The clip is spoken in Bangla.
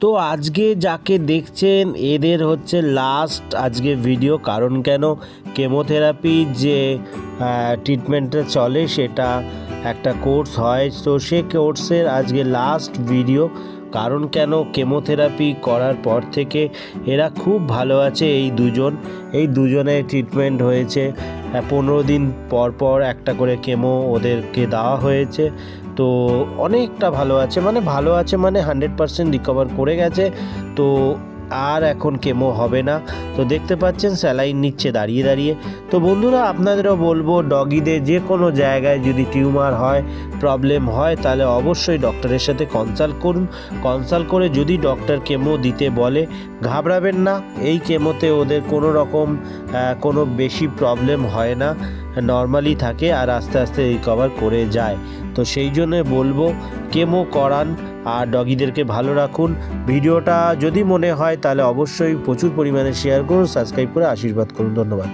তো আজকে যাকে দেখছেন, এদের হচ্ছে লাস্ট আজকে ভিডিও কারণ কেন? কেমোথেরাপি যে ট্রিটমেন্টটা চলে সেটা একটা কোর্স হয়। তো সে কোর্সের আজকে লাস্ট ভিডিও কারণ কেন? কেমোথেরাপি করার পর থেকে এরা খুব ভালো আছে এই দুজন। এই দুজনের ট্রিটমেন্ট হয়েছে। পনেরো দিন পর পর একটা করে কেমো ওদেরকে দেওয়া হয়েছে। তো অনেকটা ভালো আছে মানে ভালো আছে মানে হান্ড্রেড পারসেন্ট রিকভার করে গেছে। তো আর এখন কেমো হবে না। তো দেখতে পাচ্ছেন, স্যালাইন নিচ্ছে দাঁড়িয়ে দাঁড়িয়ে। তো বন্ধুরা, আপনাদেরও বলব, ডগিদের যে কোনো জায়গায় যদি টিউমার হয়, প্রবলেম হয়, তাহলে অবশ্যই ডক্টরের সাথে কনসাল্ট করুন। কনসাল্ট করে যদি ডক্টর কেমো দিতে বলে, ঘাবড়াবেন না। এই কেমোতে ওদের কোনো রকম কোনো বেশি প্রবলেম হয় না। নর্মালি থাকে আর আস্তে আস্তে রিকভার করে যায়। তো সেই জন্য বলব, কেমো করান। আর ডগিদেরকে ভালো রাখুন। ভিডিওটা যদি মনে হয় তাহলে অবশ্যই প্রচুর পরিমাণে শেয়ার করুন সাবস্ক্রাইব করে আশীর্বাদ করুন। ধন্যবাদ।